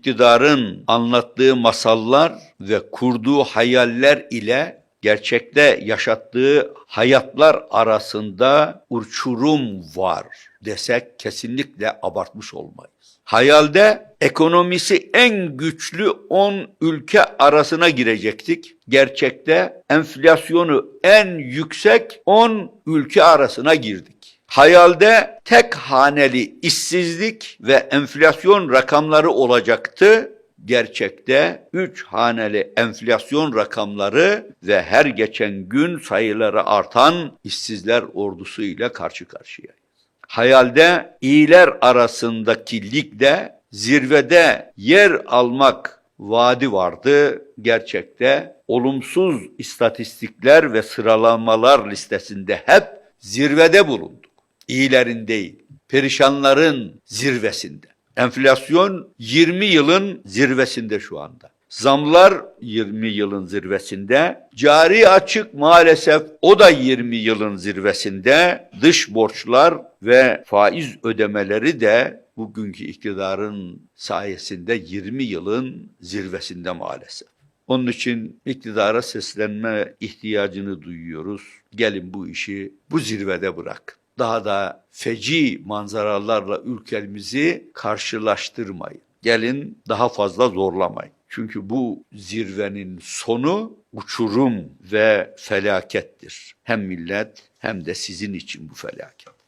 iktidarın anlattığı masallar ve kurduğu hayaller ile gerçekte yaşattığı hayatlar arasında uçurum var desek kesinlikle abartmış olmayız. Hayalde ekonomisi en güçlü 10 ülke arasına girecektik. Gerçekte enflasyonu en yüksek 10 ülke arasına girdik. Hayalde tek haneli işsizlik ve enflasyon rakamları olacaktı. Gerçekte üç haneli enflasyon rakamları ve her geçen gün sayıları artan işsizler ordusu ile karşı karşıyayız. Hayalde iyiler arasındaki ligde zirvede yer almak vaadi vardı. Gerçekte olumsuz istatistikler ve sıralamalar listesinde hep zirvede bulunduk. İyilerin değil, perişanların zirvesinde. Enflasyon 20 yılın zirvesinde şu anda. Zamlar 20 yılın zirvesinde. Cari açık maalesef o da 20 yılın zirvesinde. Dış borçlar ve faiz ödemeleri de bugünkü iktidarın sayesinde 20 yılın zirvesinde maalesef. Onun için iktidara seslenme ihtiyacını duyuyoruz. Gelin bu işi bu zirvede bırak. Daha da feci manzaralarla ülkemizi karşılaştırmayın. Gelin daha fazla zorlamayın. Çünkü bu zirvenin sonu uçurum ve felakettir. Hem millet hem de sizin için bu felaket.